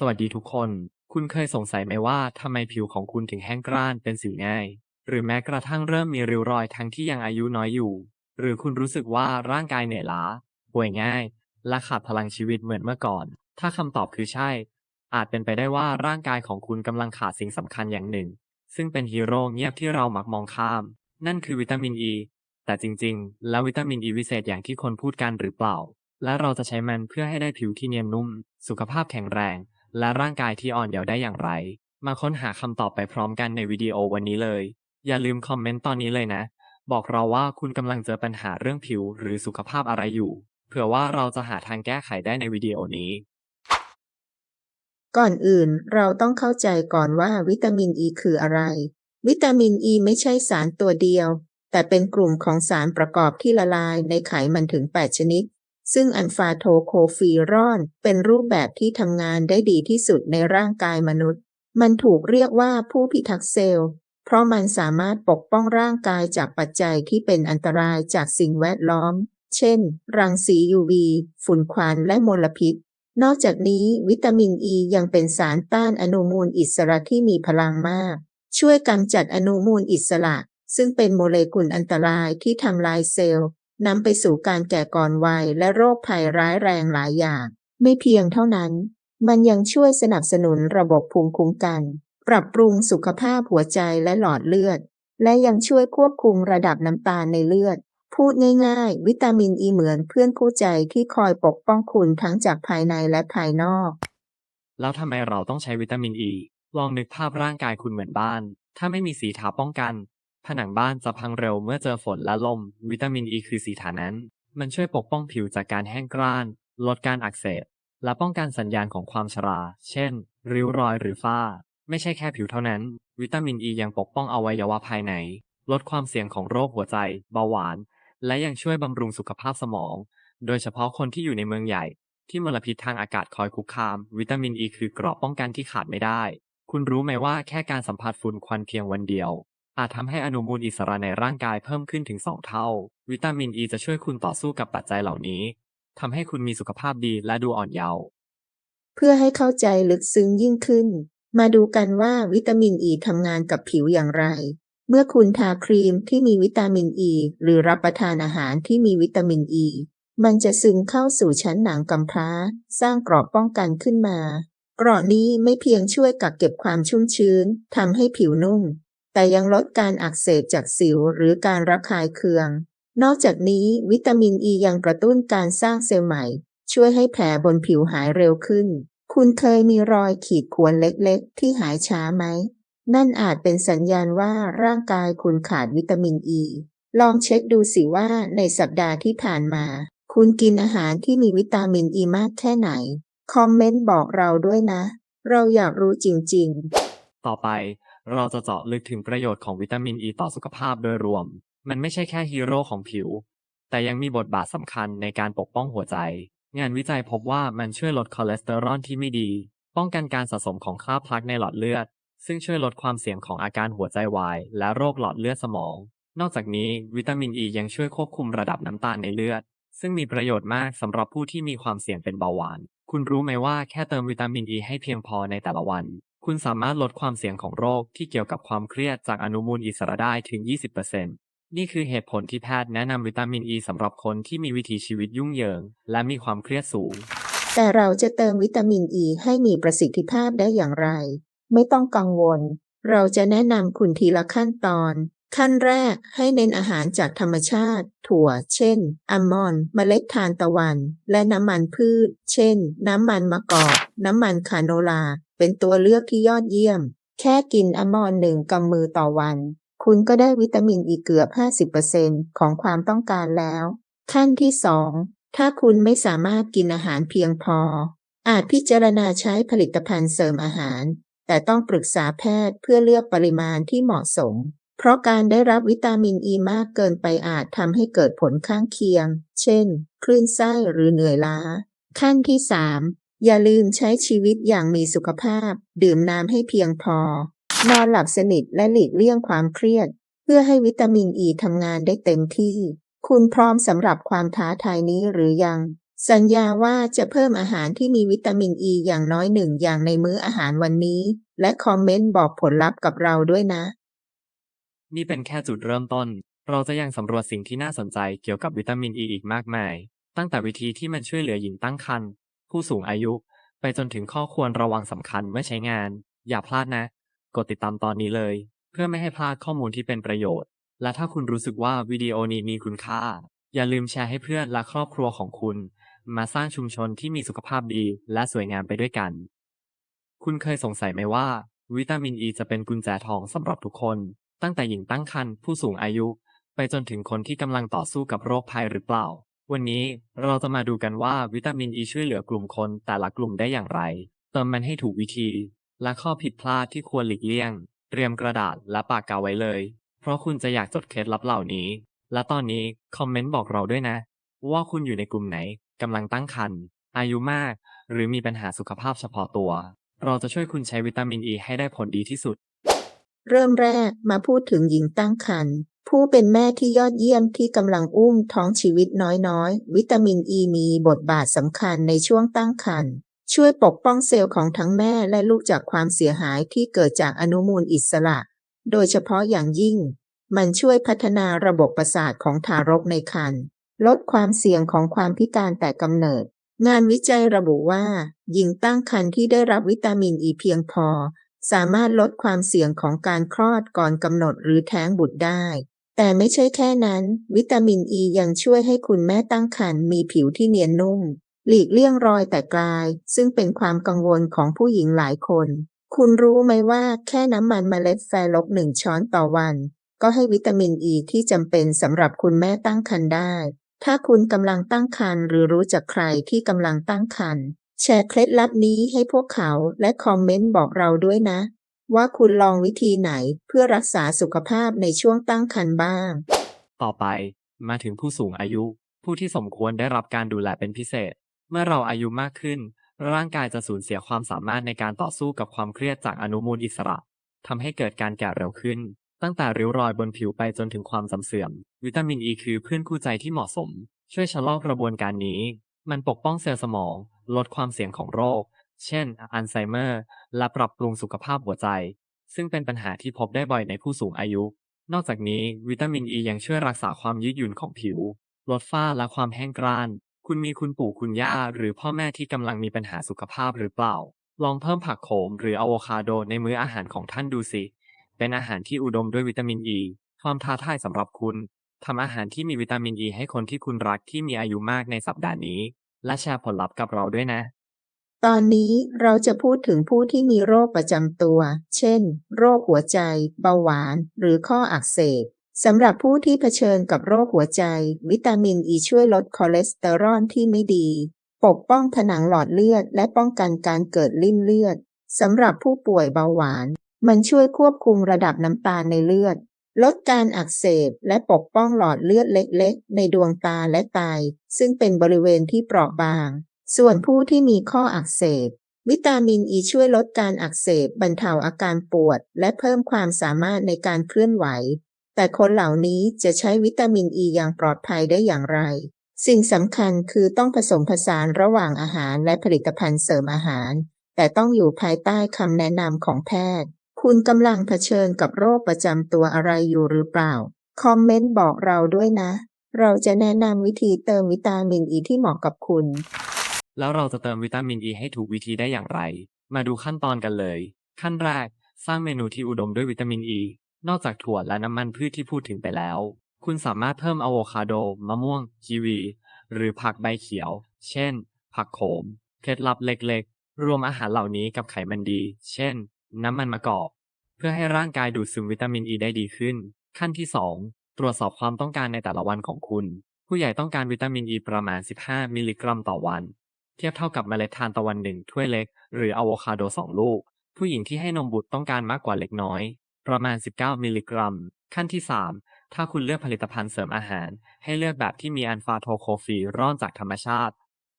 สวัสดีทุกคน คุณเคยสงสัยไหมว่าทำไมผิวของคุณถึงแห้งกร้านเป็นสิวง่าย หรือแม้กระทั่งเริ่มมีริ้วรอยทั้งที่ยังอายุน้อยอยู่ หรือคุณรู้สึกว่าร่างกายเหนื่อยล้า ป่วยง่าย และขาดพลังชีวิตเหมือนเมื่อก่อน ถ้าคำตอบคือใช่ อาจเป็นไปได้ว่าร่างกายของคุณกำลังขาดสิ่งสำคัญอย่างหนึ่ง ซึ่งเป็นฮีโร่เงียบที่เรามักมองข้าม นั่นคือวิตามินอ e, ีแต่จริงๆ แล้ววิตามินอ e ีวิเศษอย่างที่คนพูดกันหรือเปล่า และเราจะใช้มันเพื่อให้ได้ผิวที่เนียนนุ่ม สุขภาพแข็งแรง และร่างกายที่อ่อนเยาว์ได้อย่างไร มาค้นหาคำตอบไปพร้อมกันในวิดีโอวันนี้เลย อย่าลืมคอมเมนต์ตอนนี้เลยนะ บอกเราว่าคุณกำลังเจอปัญหาเรื่องผิวหรือสุขภาพอะไรอยู่ เผื่อว่าเราจะหาทางแก้ไขได้ในวิดีโอนี้ ก่อนอื่นเราต้องเข้าใจก่อนว่าวิตามินอ e ีคืออะไร วิตามินอ e ีไม่ใช่สารตัวเดียว แต่เป็นกลุ่มของสารประกอบที่ละลายในไขมันถึง 8 ชนิด ซึ่งอัลฟาโทโคฟีรอน เป็นรูปแบบที่ทำงานได้ดีที่สุดในร่างกายมนุษย์ มันถูกเรียกว่าผู้พิทักษ์เซลล์ เพราะมันสามารถปกป้องร่างกายจากปัจจัยที่เป็นอันตรายจากสิ่งแวดล้อม เช่น รังสี UV ฝุ่นควันและมลพิษ นอกจากนี้วิตามินอ e ียังเป็นสารต้านอนุมูลอิสระที่มีพลังมาก ช่วยกำจัดอนุมูลอิสระ ซึ่งเป็นโมเลกุลอันตรายที่ทำลายเซลล์ นำไปสู่การแก่ก่อนวัยและโรคภัยร้ายแรงหลายอย่าง ไม่เพียงเท่านั้น มันยังช่วยสนับสนุนระบบภูมิคุ้มกัน ปรับปรุงสุขภาพหัวใจและหลอดเลือด และยังช่วยควบคุมระดับน้ำตาลในเลือด พูดง่ายๆ วิตามินอ e ีเหมือนเพื่อนคู่ใจที่คอยปกป้องคุณทั้งจากภายในและภายนอก แล้วทำไมเราต้องใช้วิตามินอ e? ีลองนึกภาพร่างกายคุณเหมือนบ้าน ถ้าไม่มีสีทาป้องกัน ผนังบ้านจะพังเร็วเมื่อเจอฝนและลม วิตามินอ e ีคือสีฐานั้น มันช่วยปกป้องผิวจากการแห้งกร้าน ลดการอักเสบ และป้องกันสัญญาณของความชรา เช่น ริ้วรอยหรือฝ้า ไม่ใช่แค่ผิวเท่านั้น วิตามินอ e ียังปกป้องอวัยวะภายใน ลดความเสี่ยงของโรคหัวใจ เบาหวาน และยังช่วยบำรุงสุขภาพสมอง โดยเฉพาะคนที่อยู่ในเมืองใหญ่ ที่มลพิษทางอากาศคอยคุกคาม วิตามินอ e ีคือเกรอบป้องกันที่ขาดไม่ได้ คุณรู้ไหมว่าแค่การสัมผัสฝุ่นควันเพียงวันเดียว อาจทำให้อนุมูลอิสระในร่างกายเพิ่มขึ้นถึง 2 เท่า วิตามินอ e ีจะช่วยคุณต่อสู้กับปัจจัยเหล่านี้ทำให้คุณมีสุขภาพดีและดูอ่อนเยาว์เพื่อให้เข้าใจลึกซึ้งยิ่งขึ้น มาดูกันว่าวิตามินอ e ีทำงานกับผิวอย่างไร เมื่อคุณทาครีมที่มีวิตามินอ e ีหรือรับประทานอาหารที่มีวิตามินอ e ีมันจะซึมเข้าสู่ชั้นหนังกำพร้า สร้างกรอบป้องกันขึ้นมา กราะนี้ไม่เพียงช่วยกักเก็บความชุ่มชื้นทำให้ผิวนุ่ม แต่ยังลดการอักเสบจากสิวหรือการระคายเคือง นอกจากนี้วิตามินอ e ียังกระตุ้นการสร้างเซลล์ใหม่ ช่วยให้แผลบนผิวหายเร็วขึ้น คุณเคยมีรอยขีดข่วนเล็กๆ ที่หายช้าไหม นั่นอาจเป็นสัญญาณว่าร่างกายคุณขาดวิตามินอ e. ีลองเช็คดูสิว่าในสัปดาห์ที่ผ่านมา คุณกินอาหารที่มีวิตามินอ e ีมากแค่ไหน คอมเมนต์บอกเราด้วยนะ เราอยากรู้จริง ๆ ต่อไป เราจะเจาะลึกถึงประโยชน์ของวิตามินอ e ีต่อสุขภาพโดยรวม มันไม่ใช่แค่ฮีโร่ของผิว แต่ยังมีบทบาทสำคัญในการปกป้องหัวใจ งานวิจัยพบว่ามันช่วยลดคอเลสเตอรอลที่ไม่ดี ป้องกันการสะสมของคราบพลักในหลอดเลือด ซึ่งช่วยลดความเสี่ยงของอาการหัวใจวาย และโรคหลอดเลือดสมอง นอกจากนี้วิตามินอ e ียังช่วยควบคุมระดับน้ำตาลในเลือด ซึ่งมีประโยชน์มากสำหรับผู้ที่มีความเสี่ยงเป็นเบาหวาน คุณรู้ไหมว่าแค่เติมวิตามินอ e ีให้เพียงพอในแต่ละวัน คุณสามารถลดความเสี่ยงของโรคที่เกี่ยวกับความเครียดจากอนุมูลอิสระได้ถึง 20%นี่คือเหตุผลที่แพทย์แนะนำวิตามินอ e ีสำหรับคนที่มีวิถีชีวิตยุ่งเหยิง และมีความเครียดสูง แต่เราจะเติมวิตามินอ e ีให้มีประสิทธิภาพได้อย่างไร ไม่ต้องกังวล เราจะแนะนำคุณทีละขั้นตอน ขั้นแรกให้เน้นอาหารจากธรรมชาติ ถั่ว เช่นอัลมอนด์เมล็ดทานตะวัน และน้ำมันพืช เช่น น้ำมันมะกอก น้ำมันคาโนลา เป็นตัวเลือกที่ยอดเยี่ยม แค่กินอัลมอนด์หนึ่งกำมือต่อวัน คุณก็ได้วิตามินอ e ีเกือบ 50%ของความต้องการแล้ว ขั้นที่ 2 ถ้าคุณไม่สามารถกินอาหารเพียงพอ อาจพิจารณาใช้ผลิตภัณฑ์เสริมอาหาร แต่ต้องปรึกษาแพทย์เพื่อเลือกปริมาณที่เหมาะสม เพราะการได้รับวิตามินอ e ีมากเกินไปอาจทำให้เกิดผลข้างเคียง เช่น คลื่นไส้หรือเหนื่อยล้า ขั้นที่ 3 อย่าลืมใช้ชีวิตอย่างมีสุขภาพ ดื่มน้ำให้เพียงพอ นอนหลับสนิทและหลีกเลี่ยงความเครียด เพื่อให้วิตามินอ e ีทำงานได้เต็มที่ คุณพร้อมสำหรับความท้าทายนี้หรือยัง สัญญาว่าจะเพิ่มอาหารที่มีวิตามินอ e ีอย่างน้อยหนึ่งอย่างในมื้ออาหารวันนี้ และคอมเมนต์บอกผลลัพธ์กับเราด้วยนะ นี่เป็นแค่จุดเริ่มต้น เราจะยังสำรวจสิ่งที่น่าสนใจเกี่ยวกับวิตามินอ e ีอีกมากมาย ตั้งแต่วิธีที่มันช่วยเหลือหญิงตั้งครรภ์ผู้สูงอายุ ไปจนถึงข้อควรระวังสำคัญเมื่อใช้งาน อย่าพลาดนะ กดติดตามตอนนี้เลย เพื่อไม่ให้พลาดข้อมูลที่เป็นประโยชน์ และถ้าคุณรู้สึกว่าวิดีโอนี้มีคุณค่า อย่าลืมแชร์ให้เพื่อนและครอบครัวของคุณ มาสร้างชุมชนที่มีสุขภาพดีและสวยงามไปด้วยกัน คุณเคยสงสัยไหมว่า วิตามินอ e ีจะเป็นกุญแจทองสำหรับทุกคน ตั้งแต่หญิงตั้งครรภ์ผู้สูงอายุ ไปจนถึงคนที่กำลังต่อสู้กับโรคภัยหรือเปล่า วันนี้เราจะมาดูกันว่าวิตามินอ e ีช่วยเหลือกลุ่มคนแต่ละกลุ่มได้อย่างไร เติมมันให้ถูกวิธี และข้อผิดพลาดที่ควรหลีกเลี่ยง เตรียมกระดาษและปากกาไว้เลย เพราะคุณจะอยากจดเคล็ดลับเหล่านี้ และตอนนี้คอมเมนต์บอกเราด้วยนะ ว่าคุณอยู่ในกลุ่มไหนกำลังตั้งครรภ์อายุมาก หรือมีปัญหาสุขภาพเฉพาะตัว เราจะช่วยคุณใช้วิตามินอ e ีให้ได้ผลดีที่สุด เริ่มแรกมาพูดถึงหญิงตั้งครรภ์ผู้เป็นแม่ที่ยอดเยี่ยมที่กำลังอุ้มท้องชีวิตน้อยๆ วิตามินอ e ีมีบทบาทสำคัญในช่วงตั้งครรภ์ช่วยปกป้องเซลล์ของทั้งแม่และลูกจากความเสียหายที่เกิดจากอนุมูลอิสระ โดยเฉพาะอย่างยิ่ง มันช่วยพัฒนาระบบประสาทของทารกในครรภ์ลดความเสี่ยงของความพิการแต่กำเนิด งานวิจัยระบุว่า หญิงตั้งครรภ์ที่ได้รับวิตามินอ e ีเพียงพอ สามารถลดความเสี่ยงของการคลอดก่อนกำหนดหรือแท้งบุตรได้ แต่ไม่ใช่แค่นั้น วิตามินอ e ียังช่วยให้คุณแม่ตั้งครรภ์มีผิวที่เนียนนุ่ม หลีกเลี่ยงรอยแต่กลาย ซึ่งเป็นความกังวลของผู้หญิงหลายคน คุณรู้ไหมว่าแค่น้ำมันเมล็ดแฟลกหนึ่งช้อนต่อวัน ก็ให้วิตามินอ e ีที่จำเป็นสำหรับคุณแม่ตั้งครรภ์ได้ ถ้าคุณกำลังตั้งครรภ์หรือรู้จักใครที่กำลังตั้งครรภ์ แชร์เคล็ดลับนี้ให้พวกเขาและคอมเมนต์บอกเราด้วยนะ ว่าคุณลองวิธีไหนเพื่อรักษาสุขภาพในช่วงตั้งครรภ์บ้าง ต่อไปมาถึงผู้สูงอายุ ผู้ที่สมควรได้รับการดูแลเป็นพิเศษ เมื่อเราอายุมากขึ้น ร่างกายจะสูญเสียความสามารถในการต่อสู้กับความเครียดจากอนุมูลอิสระทำให้เกิดการแก่เร็วขึ้น ตั้งแต่ริ้วรอยบนผิวไปจนถึงความจำเสื่อม วิตามินอ e ีคือเพื่อนคู่ใจที่เหมาะสม ช่วยชะลอกระบวนการนี้ มันปกป้องเซลล์สมอง ลดความเสี่ยงของโรค เช่น อัลไซเมอร์ และปรับปรุงสุขภาพหัวใจ ซึ่งเป็นปัญหาที่พบได้บ่อยในผู้สูงอายุ นอกจากนี้วิตามินอ e ียังช่วยรักษาความยืดหยุ่นของผิว ลดฝ้าและความแห้งกร้าน คุณมีคุณปู่คุณย่าหรือพ่อแม่ที่กำลังมีปัญหาสุขภาพหรือเปล่า ลองเพิ่มผักโขมหรืออะโวคาโดในมื้ออาหารของท่านดูสิ เป็นอาหารที่อุดมด้วยวิตามินอ e, ีความท้าทายสำหรับคุณทำอาหารที่มีวิตามินอ e ีให้คนที่คุณรักที่มีอายุมากในสัปดาห์นี้ และแชร์ผลลัพธ์กับเราด้วยนะ ตอนนี้เราจะพูดถึงผู้ที่มีโรคประจำตัว เช่น โรคหัวใจ เบาหวาน หรือข้ออักเสบสำหรับผู้ที่เผชิญกับโรคหัวใจ วิตามินอ e ีช่วยลดคอเลสเตอรอลที่ไม่ดี ปกป้องผนังหลอดเลือด และป้องกันการเกิดลิ่มเลือดสำหรับผู้ป่วยเบาหวาน มันช่วยควบคุมระดับน้ำตาลในเลือด ลดการอักเสบและปกป้องหลอดเลือดเล็กๆ ในดวงตาและไตซึ่งเป็นบริเวณที่เปราะบาง ส่วนผู้ที่มีข้ออักเสบ วิตามินอ e ีช่วยลดการอักเสบบรรเทาอาการปวด และเพิ่มความสามารถในการเคลื่อนไหว แต่คนเหล่านี้จะใช้วิตามินอ e ีอย่างปลอดภัยได้อย่างไร สิ่งสำคัญคือต้องผสมผสานระหว่างอาหารและผลิตภัณฑ์เสริมอาหาร แต่ต้องอยู่ภายใต้คำแนะนำของแพทย์ คุณกำลังเผชิญกับโรคประจำตัวอะไรอยู่หรือเปล่า คอมเมนต์บอกเราด้วยนะ เราจะแนะนำวิธีเติมวิตามินอ e ีที่เหมาะกับคุณ แล้วเราจะเติมวิตามินอ e ีให้ถูกวิธีได้อย่างไร มาดูขั้นตอนกันเลย ขั้นแรก สร้างเมนูที่อุดมด้วยวิตามินอ e ีนอกจากถั่วและน้ำมันพืชที่พูดถึงไปแล้ว คุณสามารถเพิ่มอะโวคาโด มะม่วง กีวี หรือผักใบเขียว เช่น ผักโขม เคล็ดลับเล็กๆ รวมอาหารเหล่านี้กับไขมันดี เช่น น้ำมันมะกอก เพื่อให้ร่างกายดูดซึมวิตามินอ e ีได้ดีขึ้น ขั้นที่ 2 ตรวจสอบความต้องการในแต่ละวันของคุณ ผู้ใหญ่ต้องการวิตามินอ e ีประมาณ 15 มิลลิกรัมต่อวัน เทียบเท่ากับเมล็ดทานตะวันหนึ่งถ้วยเล็ก หรืออะโวคาโด 2 ลูก ผู้หญิงที่ให้นมบุตรต้องการมากกว่าเล็กน้อย ประมาณ 19 มิลลิกรัม ขั้นที่ 3 ถ้าคุณเลือกผลิตภัณฑ์เสริมอาหาร ให้เลือกแบบที่มีอัลฟาโทโคฟีร่อนจากธรรมชาติ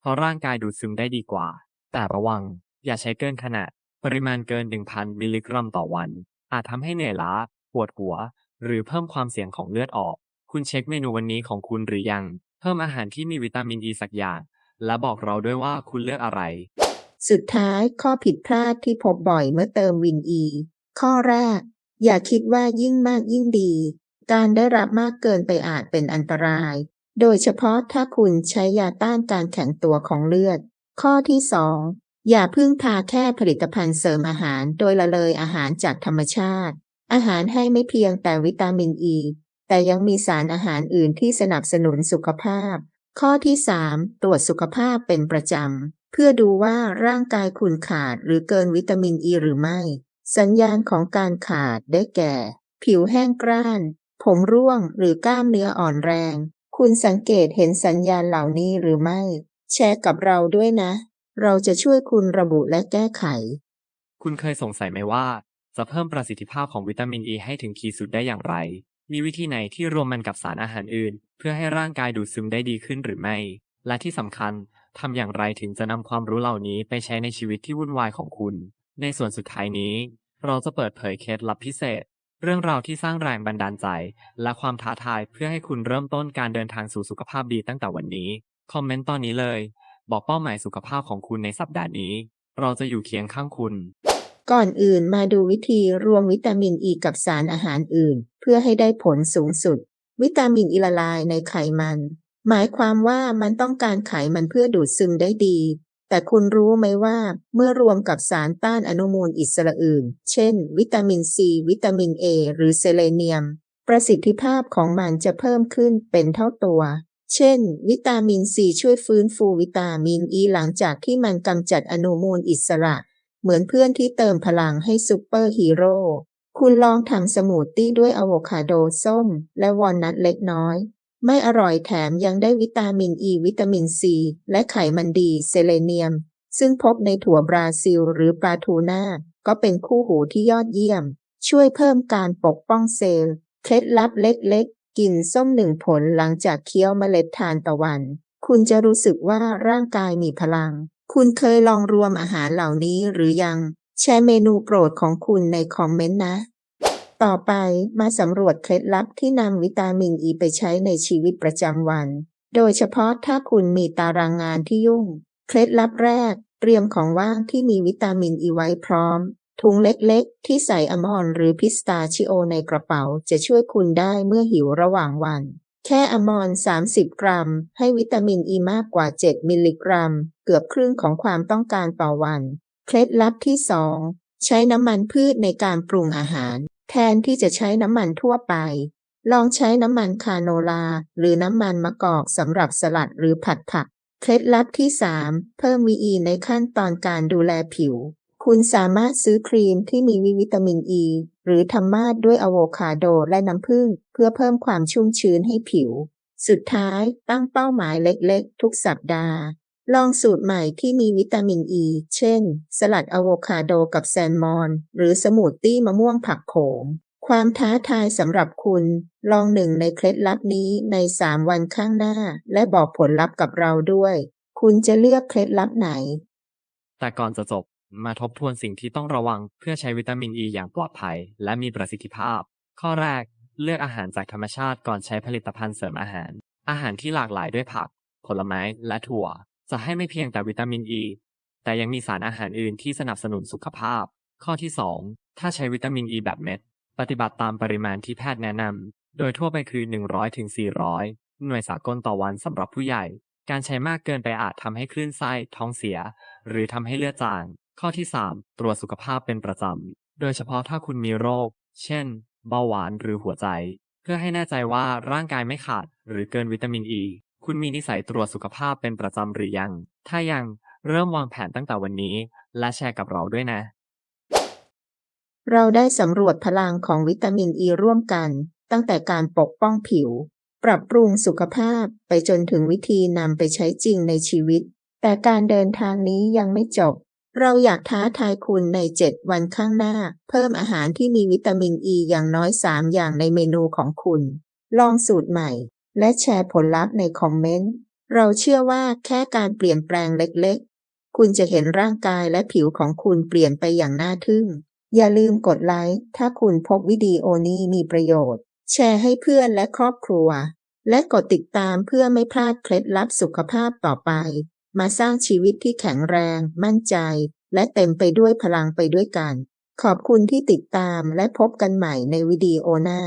เพราะร่างกายดูดซึมได้ดีกว่า แต่ระวัง อย่าใช้เกินขนาด ปริมาณเกิน 1,000 มิลลิกรัมต่อวัน อาจทำให้เหนื่อยล้า ปวดหัว หรือเพิ่มความเสี่ยงของเลือดออก คุณเช็คเมนูวันนี้ของคุณหรือยัง เพิ่มอาหารที่มีวิตามินอีสักอย่าง และบอกเราด้วยว่าคุณเลือกอะไร สุดท้ายข้อผิดพลาดที่พบบ่อยเมื่อเติมวินอี ข้อแรก อย่าคิดว่ายิ่งมากยิ่งดี การได้รับมากเกินไปอาจเป็นอันตราย โดยเฉพาะถ้าคุณใช้ยาต้านการแข็งตัวของเลือด ข้อที่ส อย่าพึ่งพาแค่ผลิตภัณฑ์เสริมอาหารโดยละเลยอาหารจากธรรมชาติ อาหารให้ไม่เพียงแต่วิตามินอ e, ีแต่ยังมีสารอาหารอื่นที่สนับสนุนสุขภาพ ข้อที่สามตรวจสุขภาพเป็นประจำ เพื่อดูว่าร่างกายคุณขาดหรือเกินวิตามินอ e ีหรือไม่ สัญญาณของการขาดได้แก่ ผิวแห้งกร้าน ผมร่วงหรือกล้ามเนื้ออ่อนแรง คุณสังเกตเห็นสัญญาณเหล่านี้หรือไม่ แชร์กับเราด้วยนะ เราจะช่วยคุณระบุและแก้ไข คุณเคยสงสัยไหมว่า จะเพิ่มประสิทธิภาพของวิตามินอ e ีให้ถึงขีดสุดได้อย่างไร มีวิธีไหนที่รวมมันกับสารอาหารอื่น เพื่อให้ร่างกายดูดซึมได้ดีขึ้นหรือไม่ และที่สำคัญทำอย่างไรถึงจะนำความรู้เหล่านี้ไปใช้ในชีวิตที่วุ่นวายของคุณ ในส่วนสุดท้ายนี้ เราจะเปิดเผยเคล็ดลับพิเศษ เรื่องราวที่สร้างแรงบันดาลใจ และความท้าทายเพื่อให้คุณเริ่มต้นการเดินทางสู่สุขภาพดีตั้งแต่วันนี้ คอมเมนต์ตอนนี้เลย บอกเป้าหมายสุขภาพของคุณในสัปดาห์นี้ เราจะอยู่เคียงข้างคุณ ก่อนอื่นมาดูวิธีรวมวิตามินอีกับสารอาหารอื่น เพื่อให้ได้ผลสูงสุด วิตามินอ e ละลายในไขมัน หมายความว่ามันต้องการไขมันเพื่อดูดซึมได้ดี แต่คุณรู้ไหมว่าเมื่อรวมกับสารต้านอนุมูลอิสระอื่น เช่น วิตามินซีวิตามินเอหรือเซเลเนียม ประสิทธิภาพของมันจะเพิ่มขึ้นเป็นเท่าตัว เช่น วิตามินซีช่วยฟื้นฟูวิตามินอ e ีหลังจากที่มันกำจัดอนุมูลอิสระ เหมือนเพื่อนที่เติมพลังให้ซูเปอร์ฮีโร่คุณลองทำสมูทตี้ด้วยอะโวคาโดส้ม และวอลนัทเล็กน้อย ไม่อร่อยแถมยังได้วิตามินอ e, ีวิตามินซี และไขมันดี เซเลเนียม ซึ่งพบในถั่วบราซิลหรือปลาทูน่าก็เป็นคู่หูที่ยอดเยี่ยม ช่วยเพิ่มการปกป้องเซลล์ เคล็ดลับเล็ก กินส้มหนึ่งผลหลังจากเคี้ยวเมล็ดทานตะวัน คุณจะรู้สึกว่าร่างกายมีพลัง คุณเคยลองรวมอาหารเหล่านี้หรือยัง แชร์เมนูโปรดของคุณในคอมเมนต์นะ ต่อไปมาสำรวจเคล็ดลับที่นำวิตามินอ e ีไปใช้ในชีวิตประจำวัน โดยเฉพาะถ้าคุณมีตารางงานที่ยุ่ง เคล็ดลับแรก เตรียมของว่างที่มีวิตามินอ e ีไว้พร้อม ถุงเล็กๆ ที่ใส่อมอนหรือพิสตาชิโอในกระเป๋าจะช่วยคุณได้เมื่อหิวระหว่างวัน แค่อมอน30 กรัม ให้วิตามินอ e ีมากกว่า 7 มิลลิกรัม เกือบครึ่งของความต้องการต่อวัน เคล็ดลับที่ 2 ใช้น้ำมันพืชในการปรุงอาหาร แทนที่จะใช้น้ำมันทั่วไป ลองใช้น้ำมันคาโนลา หรือน้ำมันมะกอกสำหรับสลัดหรือผัดผัก เคล็ดลับที่ 3 เพิ่มวีอีในขั้นตอนการดูแลผิว คุณสามารถซื้อครีมที่มีวิตามินอ e, ีหรือทำมาดด้วยอะโวคาโดและน้ำผึ้งเพื่อเพิ่มความชุ่มชื้นให้ผิว สุดท้ายตั้งเป้าหมายเล็กๆ ทุกสัปดาห์ ลองสูตรใหม่ที่มีวิตามินอ e, ีเช่น สลัดอะโวคาโดกับแซลมอน หรือสมูทตี้มะม่วงผักโขม ความท้าทายสำหรับคุณ ลองหนึ่งในเคล็ดลับนี้ใน 3 วันข้างหน้า และบอกผลลัพธ์กับเราด้วย คุณจะเลือกเคล็ดลับไหน แต่ก่อนจะจบ มาทบทวนสิ่งที่ต้องระวังเพื่อใช้วิตามินอ e ีอย่างปลอดภัย และมีประสิทธิภาพ ข้อแรก เลือกอาหารจากธรรมชาติก่อนใช้ผลิตภัณฑ์เสริมอาหาร อาหารที่หลากหลายด้วยผัก ผลไม้และถั่ว จะให้ไม่เพียงแต่วิตามินอ e, ีแต่ยังมีสารอาหารอื่นที่สนับสนุนสุขภาพ ข้อที่ 2 ถ้าใช้วิตามินอ e ีแบบเม็ด ปฏิบัติตามปริมาณที่แพทย์แนะนำ โดยทั่วไปคือ 100-400 หน่วยสากลต่อวันสำหรับผู้ใหญ่ การใช้มากเกินไปอาจทำให้คลื่นไส้ท้องเสีย หรือทำให้เลือดจาง ข้อที่ 3 ตรวจสุขภาพเป็นประจำ โดยเฉพาะถ้าคุณมีโรค เช่น เบาหวานหรือหัวใจ เพื่อให้แน่ใจว่าร่างกายไม่ขาดหรือเกินวิตามินอ e. ีคุณมีนิสัยตรวจสุขภาพเป็นประจำหรือยัง ถ้ายังเริ่มวางแผนตั้งแต่วันนี้ และแชร์กับเราด้วยนะ เราได้สำรวจพลังของวิตามินอ e ีร่วมกัน ตั้งแต่การปกป้องผิว ปรับปรุงสุขภาพไปจนถึงวิธีนำไปใช้จริงในชีวิต แต่การเดินทางนี้ยังไม่จบ เราอยากท้าทายคุณใน 7 วันข้างหน้า เพิ่มอาหารที่มีวิตามินอ e ีอย่างน้อย 3 อย่างในเมนูของคุณ ลองสูตรใหม่ และแชร์ผลลัพธ์ในคอมเมนต์ เราเชื่อว่าแค่การเปลี่ยนแปลงเล็กๆ คุณจะเห็นร่างกายและผิวของคุณเปลี่ยนไปอย่างน่าทึ่ง อย่าลืมกดไลค์ถ้าคุณพบวิดีโอนี้มีประโยชน์ แชร์ให้เพื่อนและครอบครัว และกดติดตามเพื่อไม่พลาดเคล็ดลับสุขภาพต่อไป มาสร้างชีวิตที่แข็งแรง มั่นใจ และเต็มไปด้วยพลังไปด้วยกัน ขอบคุณที่ติดตามและพบกันใหม่ในวิดีโอหน้า